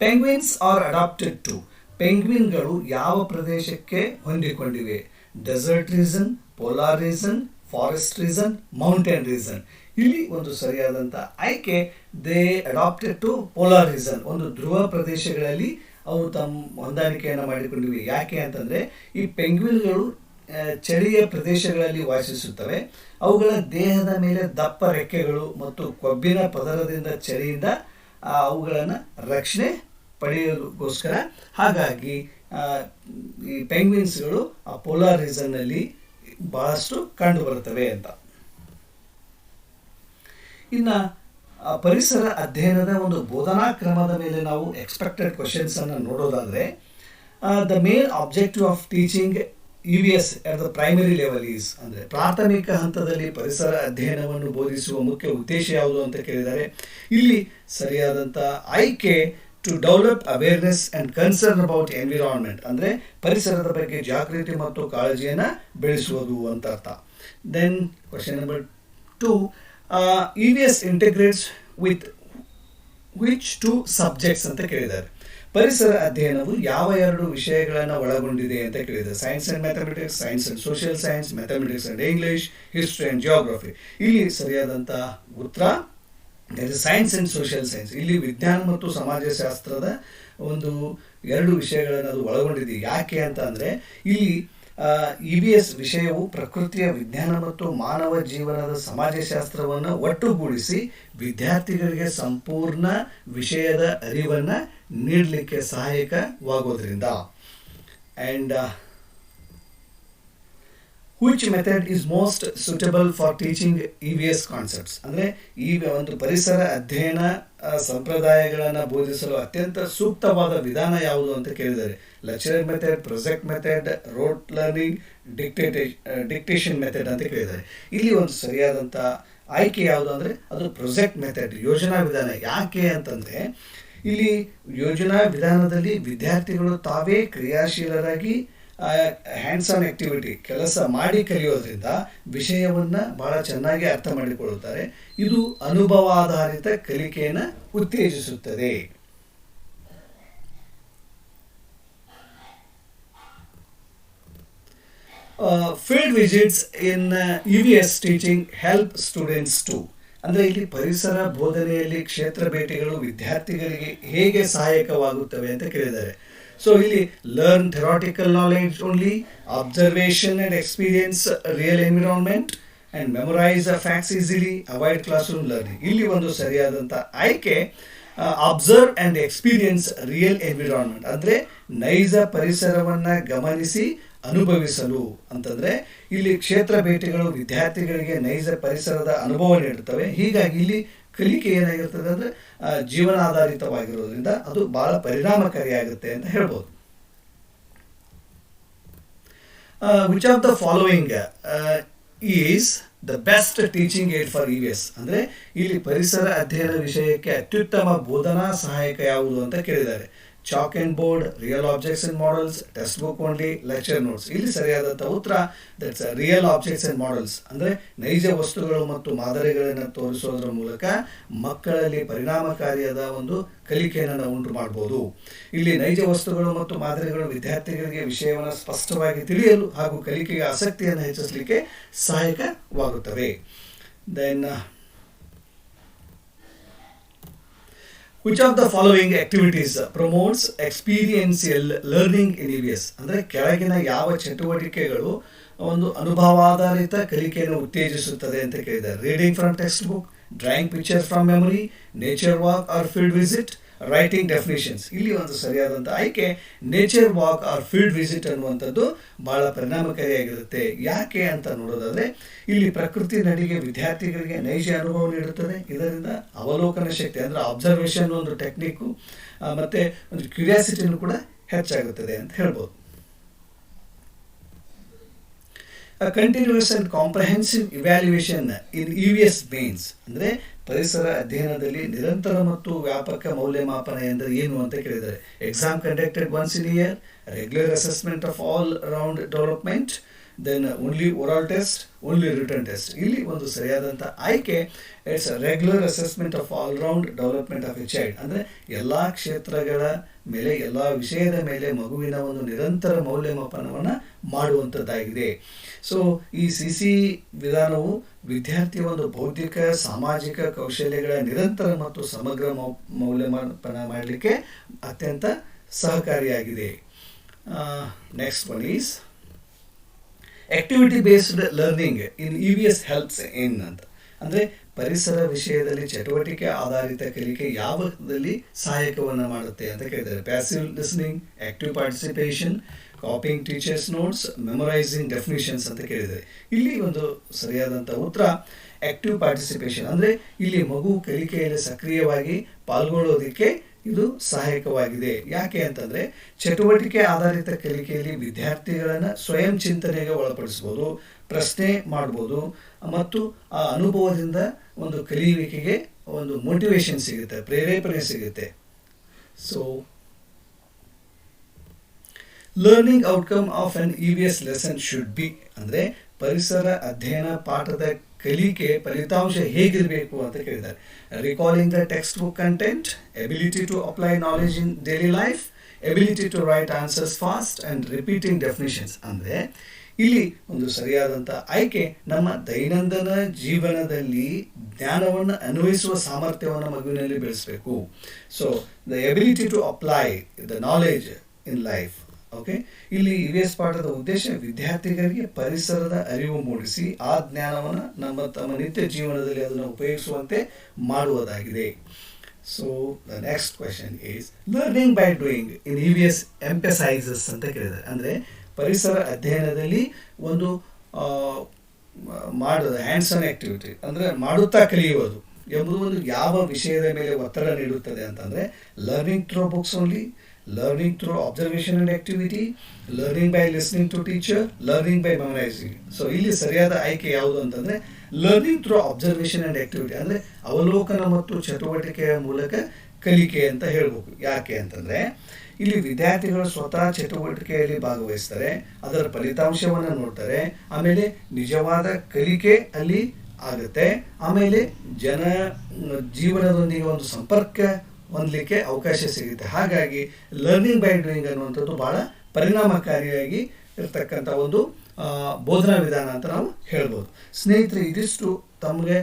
ಪೆಂಗ್ವಿನ್ಸ್ ಆರ್ ಅಡಾಪ್ಟೆಡ್ ಟು ಪೆಂಗ್ವಿನ್ಗಳು ಯಾವ ಪ್ರದೇಶಕ್ಕೆ ಹೊಂದಿಕೊಂಡಿವೆ? Desert region polar region forest region mountain region ಇಲ್ಲಿ ಒಂದು ಸರಿಯಾದಂಥ ಆಯ್ಕೆ they adapted to polar region ಒಂದು ಧ್ರುವ ಪ್ರದೇಶಗಳಲ್ಲಿ ಅವು ತಮ್ಮ ಹೊಂದಾಣಿಕೆಯನ್ನು ಮಾಡಿಕೊಂಡಿವೆ. ಯಾಕೆ ಅಂತಂದರೆ, ಈ ಪೆಂಗ್ವಿನ್ಗಳು ಚಳಿಯ ಪ್ರದೇಶಗಳಲ್ಲಿ ವಾಸಿಸುತ್ತವೆ. ಅವುಗಳ ದೇಹದ ಮೇಲೆ ದಪ್ಪ ರೆಕ್ಕೆಗಳು ಮತ್ತು ಕೊಬ್ಬಿನ ಪದರದಿಂದ ಚಳಿಯಿಂದ ಅವುಗಳನ್ನು ರಕ್ಷಣೆ ಪಡೆಯೋದಕ್ಕೋಸ್ಕರ. ಹಾಗಾಗಿ ಈ ಪೆಂಗ್ವಿನ್ಸ್ಗಳು ಆ ಪೋಲಾರ್ ರೀಸನ್ನಲ್ಲಿ ಬಹಳಷ್ಟು ಕಂಡುಬರುತ್ತವೆ ಅಂತ. ಇನ್ನು ಪರಿಸರ ಅಧ್ಯಯನದ ಒಂದು ಬೋಧನಾ ಕ್ರಮದ ಮೇಲೆ ನಾವು ಎಕ್ಸ್ಪೆಕ್ಟೆಡ್ ಕ್ವೆಶನ್ಸನ್ನು ನೋಡೋದಾದರೆ the main objective of teaching U V S at the primary level is ಅಂದರೆ ಪ್ರಾಥಮಿಕ ಹಂತದಲ್ಲಿ ಪರಿಸರ ಅಧ್ಯಯನವನ್ನು ಬೋಧಿಸುವ ಮುಖ್ಯ ಉದ್ದೇಶ ಯಾವುದು ಅಂತ ಕೇಳಿದ್ದಾರೆ ಇಲ್ಲಿ ಸರಿಯಾದಂಥ ಆಯ್ಕೆ to develop awareness and concern about environment ಅಂದರೆ ಪರಿಸರದ ಬಗ್ಗೆ ಜಾಗೃತಿ ಮತ್ತು ಕಾಳಜಿಯನ್ನು ಬೆಳೆಸುವುದು ಅಂತ ಅರ್ಥ. Then question number two E V S integrates with which two subjects ಅಂತ ಕೇಳಿದ್ದಾರೆ. ಪರಿಸರ ಅಧ್ಯಯನವು ಯಾವ ಎರಡು ವಿಷಯಗಳನ್ನು ಒಳಗೊಂಡಿದೆ ಅಂತ ಕೇಳಿದ್ದಾರೆ. Science and mathematics science and social science mathematics and English history and geography ಇಲ್ಲಿ ಸರಿಯಾದಂಥ ಉತ್ತರ ಸೈನ್ಸ್ ಆ್ಯಂಡ್ ಸೋಷಿಯಲ್ ಸೈನ್ಸ್ ಇಲ್ಲಿ ವಿಜ್ಞಾನ ಮತ್ತು ಸಮಾಜಶಾಸ್ತ್ರದ ಒಂದು ಎರಡು ವಿಷಯಗಳನ್ನು ಅದು ಒಳಗೊಂಡಿದೆ. ಯಾಕೆ ಅಂತ ಅಂದರೆ ಇಲ್ಲಿ ಇ ಬಿ ಎಸ್ ವಿಷಯವು ಪ್ರಕೃತಿಯ ವಿಜ್ಞಾನ ಮತ್ತು ಮಾನವ ಜೀವನದ ಸಮಾಜಶಾಸ್ತ್ರವನ್ನು ಒಟ್ಟುಗೂಡಿಸಿ ವಿದ್ಯಾರ್ಥಿಗಳಿಗೆ ಸಂಪೂರ್ಣ ವಿಷಯದ ಅರಿವನ್ನು ನೀಡಲಿಕ್ಕೆ ಸಹಾಯಕವಾಗೋದ್ರಿಂದ. And which method is most suitable for teaching E V S concepts ಅಂದರೆ ಈ ಒಂದು ಪರಿಸರ ಅಧ್ಯಯನ ಸಂಪ್ರದಾಯಗಳನ್ನು ಬೋಧಿಸಲು ಅತ್ಯಂತ ಸೂಕ್ತವಾದ ವಿಧಾನ ಯಾವುದು ಅಂತ ಕೇಳಿದ್ದಾರೆ lecturer method project method rote learning dictate dictation method ಅಂತ ಕೇಳಿದ್ದಾರೆ ಇಲ್ಲಿ ಒಂದು ಸರಿಯಾದಂಥ ಆಯ್ಕೆ ಯಾವುದು ಅಂದರೆ, ಅದು ಪ್ರೊಜೆಕ್ಟ್ ಮೆಥಡ್ ಯೋಜನಾ ವಿಧಾನ. ಯಾಕೆ ಅಂತಂದರೆ, ಇಲ್ಲಿ ಯೋಜನಾ ವಿಧಾನದಲ್ಲಿ ವಿದ್ಯಾರ್ಥಿಗಳು ತಾವೇ ಕ್ರಿಯಾಶೀಲರಾಗಿ ಹ್ಯಾಂಡ್ಸ್ ಆನ್ ಆಕ್ಟಿವಿಟಿ ಕೆಲಸ ಮಾಡಿ ಕಲಿಯೋದ್ರಿಂದ ವಿಷಯವನ್ನು ಬಹಳ ಚೆನ್ನಾಗಿ ಅರ್ಥ ಮಾಡಿಕೊಳ್ಳುತ್ತಾರೆ. ಇದು ಅನುಭವಾಧಾರಿತ ಕಲಿಕೆಯನ್ನು ಉತ್ತೇಜಿಸುತ್ತದೆ. Field visits in U V S teaching help students to ಅಂದರೆ ಇಲ್ಲಿ ಪರಿಸರ ಬೋಧನೆಯಲ್ಲಿ ಕ್ಷೇತ್ರ ಭೇಟಿಗಳು ವಿದ್ಯಾರ್ಥಿಗಳಿಗೆ ಹೇಗೆ ಸಹಾಯಕವಾಗುತ್ತವೆ ಅಂತ ಕೇಳಿದ್ದಾರೆ. ಸೊ ಇಲ್ಲಿ learn theoretical knowledge only observation and experience real environment and memorise facts easily avoid class room learning ಇಲ್ಲಿ ಒಂದು ಸರಿಯಾದಂಥ ಆಯ್ಕೆ observe and experience real environment ಅಂದರೆ ನೈಜ ಪರಿಸರವನ್ನು ಗಮನಿಸಿ ಅನುಭವಿಸಲು. ಅಂತಂದರೆ ಇಲ್ಲಿ ಕ್ಷೇತ್ರ ಭೇಟಿಗಳು ವಿದ್ಯಾರ್ಥಿಗಳಿಗೆ ನೈಜ ಪರಿಸರದ ಅನುಭವ ನೀಡುತ್ತವೆ. ಹೀಗಾಗಿ ಇಲ್ಲಿ ಕಲಿಕೆ ಏನಾಗಿರ್ತದೆ ಅಂದರೆ ಜೀವನಾಧಾರಿತವಾಗಿರೋದ್ರಿಂದ ಅದು ಬಹಳ ಪರಿಣಾಮಕಾರಿಯಾಗುತ್ತೆ ಅಂತ ಹೇಳ್ಬೋದು. Which of the following is the best teaching aid for E S ಅಂದರೆ, ಇಲ್ಲಿ ಪರಿಸರ ಅಧ್ಯಯನ ವಿಷಯಕ್ಕೆ ಅತ್ಯುತ್ತಮ ಬೋಧನಾ ಸಹಾಯಕ ಯಾವುದು ಅಂತ ಕೇಳಿದ್ದಾರೆ. Chalk and board real objects and models text book only lecture notes ಇಲ್ಲಿ ಸರಿಯಾದಂಥ ಉತ್ತರ that's real objects and models ಅಂದರೆ ನೈಜ ವಸ್ತುಗಳು ಮತ್ತು ಮಾದರಿಗಳನ್ನು ತೋರಿಸೋದ್ರ ಮೂಲಕ ಮಕ್ಕಳಲ್ಲಿ ಪರಿಣಾಮಕಾರಿಯಾದ ಒಂದು ಕಲಿಕೆಯನ್ನು ನಾವು ಉಂಟು ಮಾಡ್ಬೋದು. ಇಲ್ಲಿ ನೈಜ ವಸ್ತುಗಳು ಮತ್ತು ಮಾದರಿಗಳು ವಿದ್ಯಾರ್ಥಿಗಳಿಗೆ ವಿಷಯವನ್ನು ಸ್ಪಷ್ಟವಾಗಿ ತಿಳಿಯಲು ಹಾಗೂ ಕಲಿಕೆಗೆ ಆಸಕ್ತಿಯನ್ನು ಹೆಚ್ಚಿಸಲಿಕ್ಕೆ ಸಹಾಯಕವಾಗುತ್ತವೆ. Then which of the following activities promotes experiential learning in E ಅಂದರೆ ಕೆಳಗಿನ ಯಾವ ಚಟುವಟಿಕೆಗಳು ಒಂದು ಅನುಭವಾಧಾರಿತ ಕಲಿಕೆಯನ್ನು ಉತ್ತೇಜಿಸುತ್ತದೆ ಅಂತ ಕೇಳಿದ್ದಾರೆ. Reading from text book drawing picture from memory nature walk or field visit writing definitions ಇಲ್ಲಿ ಒಂದು ಸರಿಯಾದಂಥ ಆಯ್ಕೆ nature walk or field visit ಅನ್ನುವಂಥದ್ದು ಬಹಳ ಪರಿಣಾಮಕಾರಿಯಾಗಿರುತ್ತೆ. ಯಾಕೆ ಅಂತ ನೋಡೋದಾದರೆ, ಇಲ್ಲಿ ಪ್ರಕೃತಿ ನಡಿಗೆ ವಿದ್ಯಾರ್ಥಿಗಳಿಗೆ ನೈಜ ಅನುಭವ ನೀಡುತ್ತದೆ. ಇದರಿಂದ ಅವಲೋಕನ ಶಕ್ತಿ, ಅಂದರೆ ಅಬ್ಸರ್ವೇಷನ್ ಒಂದು ಟೆಕ್ನಿಕ್ಕು ಮತ್ತು ಒಂದು ಕ್ಯೂರಿಯಾಸಿಟಿನೂ ಕೂಡ ಹೆಚ್ಚಾಗುತ್ತದೆ ಅಂತ ಹೇಳ್ಬೋದು. And comprehensive evaluation in U V S means ಅಂದರೆ ಪರಿಸರ ಅಧ್ಯಯನದಲ್ಲಿ ನಿರಂತರ ಮತ್ತು ವ್ಯಾಪಕ ಮೌಲ್ಯಮಾಪನ ಎಂದರೆ ಏನು ಅಂತ ಕೇಳಿದ್ದಾರೆ. Exam conducted once in year regular assessment of all round development then only oral test only written test ಇಲ್ಲಿ ಒಂದು ಸರಿಯಾದಂಥ ಆಯ್ಕೆ it's regular assessment of all round development of a child ಅಂದರೆ ಎಲ್ಲ ಕ್ಷೇತ್ರಗಳ ಮೇಲೆ ಎಲ್ಲ ವಿಷಯದ ಮೇಲೆ ಮಗುವಿನ ಒಂದು ನಿರಂತರ ಮೌಲ್ಯಮಾಪನವನ್ನು ಮಾಡುವಂಥದ್ದಾಗಿದೆ. ಸೊ ಈ ಸಿ ಸಿ ವಿಧಾನವು ವಿದ್ಯಾರ್ಥಿಯ ಒಂದು ಬೌದ್ಧಿಕ, ಸಾಮಾಜಿಕ ಕೌಶಲ್ಯಗಳ ನಿರಂತರ ಮತ್ತು ಸಮಗ್ರ ಮೌಲ್ಯಮಾಪನ ಮಾಡಲಿಕ್ಕೆ ಅತ್ಯಂತ ಸಹಕಾರಿಯಾಗಿದೆ. Next one is activity based learning in E V S helps in ಅಂತ. ಅಂದರೆ ಪರಿಸರ ವಿಷಯದಲ್ಲಿ ಚಟುವಟಿಕೆ ಆಧಾರಿತ ಕಲಿಕೆ ಯಾವಲ್ಲಿ ಸಹಾಯಕವನ್ನು ಮಾಡುತ್ತೆ ಅಂತ ಕೇಳಿದ್ದಾರೆ passive listening active participation copying teachers notes memorising definitions ಅಂತ ಕೇಳಿದ್ದಾರೆ. ಇಲ್ಲಿ ಒಂದು ಸರಿಯಾದಂಥ ಉತ್ತರ ಆಕ್ಟಿವ್ ಪಾರ್ಟಿಸಿಪೇಷನ್ ಅಂದರೆ ಇಲ್ಲಿ ಮಗು ಕಲಿಕೆಯಲ್ಲಿ ಸಕ್ರಿಯವಾಗಿ ಪಾಲ್ಗೊಳ್ಳೋದಕ್ಕೆ ಇದು ಸಹಾಯಕವಾಗಿದೆ. ಯಾಕೆ ಅಂತಂದರೆ ಚಟುವಟಿಕೆ ಆಧಾರಿತ ಕಲಿಕೆಯಲ್ಲಿ ವಿದ್ಯಾರ್ಥಿಗಳನ್ನು ಸ್ವಯಂ ಚಿಂತನೆಗೆ ಒಳಪಡಿಸ್ಬೋದು. ಪ್ರಶ್ನೆ ಮಾಡ್ಬೋದು. ಮತ್ತು ಆ ಅನುಭವದಿಂದ ಒಂದು ಕಲಿಯುವಿಕೆಗೆ ಒಂದು ಮೋಟಿವೇಶನ್ ಸಿಗುತ್ತೆ, ಪ್ರೇರೇಪಣೆ ಸಿಗುತ್ತೆ. So learning outcome of an E V S lesson should be ಅಂದರೆ ಪರಿಸರ ಅಧ್ಯಯನ ಪಾಠದ ಕಲಿಕೆ ಫಲಿತಾಂಶ ಹೇಗಿರಬೇಕು ಅಂತ ಕೇಳಿದ್ದಾರೆ. Recalling the text book content ability to apply knowledge in daily life ability to write answers fast and repeating definitions ಅಂದರೆ ಇಲ್ಲಿ ಒಂದು ಸರಿಯಾದಂಥ ಆಯ್ಕೆ ನಮ್ಮ ದೈನಂದಿನ ಜೀವನದಲ್ಲಿ ಜ್ಞಾನವನ್ನು ಅನ್ವಯಿಸುವ ಸಾಮರ್ಥ್ಯವನ್ನು ಮಗುವಿನಲ್ಲಿ ಬೆಳೆಸಬೇಕು. So the ability to apply the knowledge in life okay ಇಲ್ಲಿ ಯು ಎಸ್ ಪಾಠದ ಉದ್ದೇಶ ವಿದ್ಯಾರ್ಥಿಗಳಿಗೆ ಪರಿಸರದ ಅರಿವು ಮೂಡಿಸಿ, ಆ ಜ್ಞಾನವನ್ನು ನಮ್ಮ ತಮ್ಮ ನಿತ್ಯ ಜೀವನದಲ್ಲಿ ಅದನ್ನು ಉಪಯೋಗಿಸುವಂತೆ ಮಾಡುವುದಾಗಿದೆ. So the next question is learning by doing in U S emphasises ಅಂತ ಕೇಳಿದ್ದಾರೆ. ಅಂದರೆ ಪರಿಸರ ಅಧ್ಯಯನದಲ್ಲಿ ಒಂದು ಮಾಡೋದು ಹ್ಯಾಂಡ್ಸ್ ಆನ್ ಆಕ್ಟಿವಿಟಿ ಅಂದರೆ ಮಾಡುತ್ತಾ ಕಲಿಯುವುದು ಎಂಬುದು ಒಂದು ಯಾವ ವಿಷಯದ ಮೇಲೆ ಒತ್ತಡ ನೀಡುತ್ತದೆ ಅಂತಂದರೆ learning through books only learning through observation and activity learning by listening to teacher learning by memorising so ಇಲ್ಲಿ ಸರಿಯಾದ ಆಯ್ಕೆ ಯಾವುದು ಅಂತಂದರೆ learning through observation and activity ಅಂದರೆ ಅವಲೋಕನ ಮತ್ತು ಚಟುವಟಿಕೆಯ ಮೂಲಕ ಕಲಿಕೆ ಅಂತ ಹೇಳ್ಬೇಕು. ಯಾಕೆ ಅಂತಂದರೆ ಇಲ್ಲಿ ವಿದ್ಯಾರ್ಥಿಗಳು ಸ್ವತಃ ಚಟುವಟಿಕೆಯಲ್ಲಿ ಭಾಗವಹಿಸ್ತಾರೆ, ಅದರ ಫಲಿತಾಂಶವನ್ನು ನೋಡ್ತಾರೆ, ಆಮೇಲೆ ನಿಜವಾದ ಕಲಿಕೆ ಅಲ್ಲಿ ಆಗುತ್ತೆ, ಆಮೇಲೆ ಜನ, ಜೀವನದೊಂದಿಗೆ ಒಂದು ಸಂಪರ್ಕ ಹೊಂದಲಿಕ್ಕೆ ಅವಕಾಶ ಸಿಗುತ್ತೆ. ಹಾಗಾಗಿ ಲರ್ನಿಂಗ್ ಬೈ ಡೂಯಿಂಗ್ ಅನ್ನುವಂಥದ್ದು ಬಹಳ ಪರಿಣಾಮಕಾರಿಯಾಗಿ ಇರತಕ್ಕಂಥ ಒಂದು ಬೋಧನಾ ವಿಧಾನ ಅಂತ ನಾವು ಹೇಳ್ಬೋದು. ಸ್ನೇಹಿತರೆ, ಇದಿಷ್ಟು ತಮಗೆ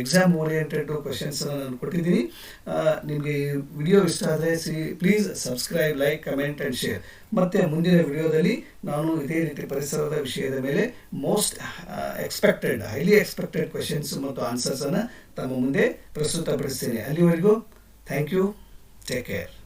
ಎಕ್ಸಾಮ್ ಓರಿಯೆಂಟೆಡ್ ಕ್ವಶನ್ಸನ್ನು ನಾನು ಕೊಟ್ಟಿದ್ದೀನಿ. ನಿಮಗೆ ಈ ವಿಡಿಯೋ ಇಷ್ಟ ಆದರೆ C please subscribe like comment and share ಮತ್ತು ಮುಂದಿನ ವಿಡಿಯೋದಲ್ಲಿ ನಾನು ಇದೇ ರೀತಿ ಪರಿಸರದ ವಿಷಯದ ಮೇಲೆ most expected highly expected questions ಮತ್ತು ಆನ್ಸರ್ಸನ್ನು ತಮ್ಮ ಮುಂದೆ ಪ್ರಸ್ತುತಪಡಿಸ್ತೀನಿ. ಅಲ್ಲಿವರೆಗೂ ಥ್ಯಾಂಕ್ ಯು ಟೇಕ್ ಕೇರ್